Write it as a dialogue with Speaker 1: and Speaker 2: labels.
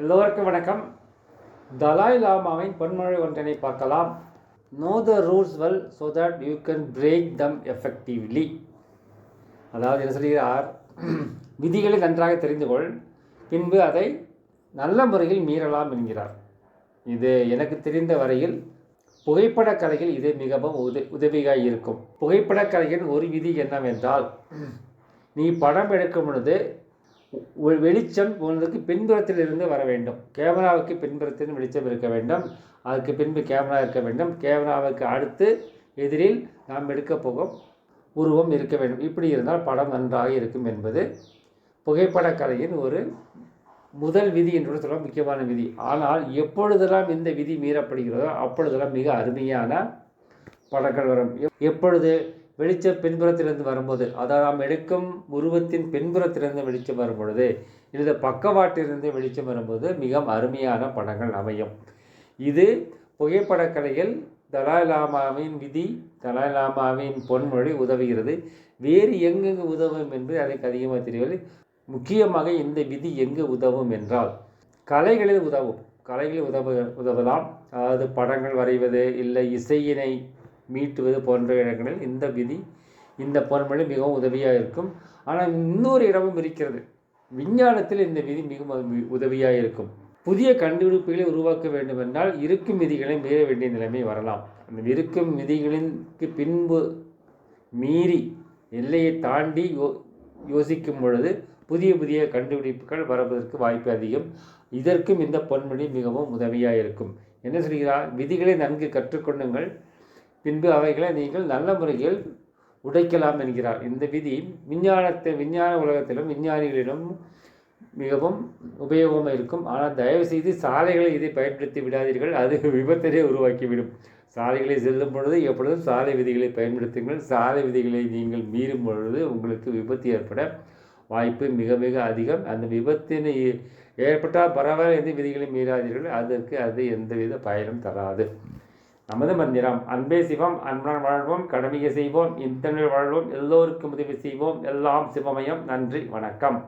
Speaker 1: எல்லோருக்கும் வணக்கம். தலாய் லாமாவின் பொன்மொழி ஒன்றினை பார்க்கலாம். Know the rules well so that you can break them effectively அதாவது என்ன சொல்கிறார்? விதிகளை நன்றாக தெரிந்து கொள். பின்பு அதை நல்ல முறையில் மீறலாம் என்கிறார். இது எனக்கு தெரிந்த வரையில் புகைப்படக் கலையில் இது மிகவும் உத உதவியாக இருக்கும். புகைப்படக் கலையின் ஒரு விதி என்னவென்றால் நீ படம் எடுக்கும் பொழுது வெளிச்சம் உனக்கு பின்புறத்திலிருந்து வர வேண்டும். கேமராவுக்கு பின்புறத்தில் வெளிச்சம் இருக்க வேண்டும். அதுக்கு பின்பு கேமரா இருக்க வேண்டும். கேமராவுக்கு அடுத்து எதிரில் நாம் எடுக்கப் போகும் உருவம் இருக்க வேண்டும். இப்படி இருந்தால் படம் நன்றாக இருக்கும் என்பது புகைப்படக் கலையின் ஒரு முதல் விதி என்று சொல்ல சொல்லலாம். முக்கியமான விதி. ஆனால் எப்பொழுதெல்லாம் இந்த விதி மீறப்படுகிறதோ அப்பொழுதெல்லாம் மிக அருமையான படங்கள் வரும். எப்பொழுது வெளிச்சம் பின்புறத்திலிருந்து வரும்போது அதாவது நாம் எடுக்கும் உருவத்தின் பின்புறத்திலிருந்து வெளிச்சம் வரும்பொழுது இந்த பக்கவாட்டிலிருந்து வெளிச்சம் வரும்போது மிக அருமையான படங்கள் அமையும். இது புகைப்படக்கலையில் தலாய் லாமாவின் விதி தலாய் லாமாவின் பொன்மொழி உதவுகிறது. வேறு எங்கெங்கு உதவும் என்று எனக்கு அதிகமாக தெரியவில்லை. முக்கியமாக இந்த விதி எங்கு உதவும் என்றால் கலைகளில் உதவும். கலைகளில் உதவ உதவலாம். அதாவது படங்கள் வரைவது இல்லை இசையினை மீட்டுவது போன்ற இடங்களில் இந்த விதி இந்த பொன்மொழி மிகவும் உதவியாக இருக்கும். ஆனால் இன்னொரு இடமும் இருக்கிறது. விஞ்ஞானத்தில் இந்த விதி மிகவும் உதவியாக இருக்கும். புதிய கண்டுபிடிப்புகளை உருவாக்க வேண்டுமென்றால் இருக்கும் விதிகளை மீற வேண்டிய நிலைமை வரலாம். அந்த இருக்கும் விதிகளின்க்கு பின்பு மீறி எல்லையை தாண்டி யோ யோசிக்கும் பொழுது புதிய புதிய கண்டுபிடிப்புகள் வருவதற்கு வாய்ப்பு அதிகம். இதற்கும் இந்த பொன்மொழி மிகவும் உதவியாக இருக்கும். என்ன சொல்கிறார்? விதிகளை நன்கு கற்றுக்கொள்ளுங்கள். பின்பு அவைகளை நீங்கள் நல்ல முறையில் உடைக்கலாம் என்கிறார். இந்த விதி விஞ்ஞானத்தை விஞ்ஞான உலகத்திலும் விஞ்ஞானிகளிடம் மிகவும் உபயோகமாக இருக்கும். ஆனால் தயவுசெய்து சாலைகளை இதை பயன்படுத்தி விடாதீர்கள். அது விபத்தினை உருவாக்கிவிடும். சாலைகளை செல்லும் பொழுது எப்பொழுதும் சாலை விதிகளை பயன்படுத்துங்கள். சாலை விதிகளை நீங்கள் மீறும் பொழுது உங்களுக்கு விபத்து ஏற்பட வாய்ப்பு மிக மிக அதிகம். அந்த விபத்தினை ஏற்பட்டால் பரவாயில்ல எந்த விதிகளை மீறாதீர்கள். அதற்கு அது எந்தவித பயனும் தராது. நமது மந்திரம் அன்பே சிவம் அன்புடன் வாழ்வோம் கடமையை செய்வோம் இத்தனை வாழ்வோம் எல்லோருக்கும் உதவி செய்வோம் எல்லாம் சிவமயம். நன்றி வணக்கம்.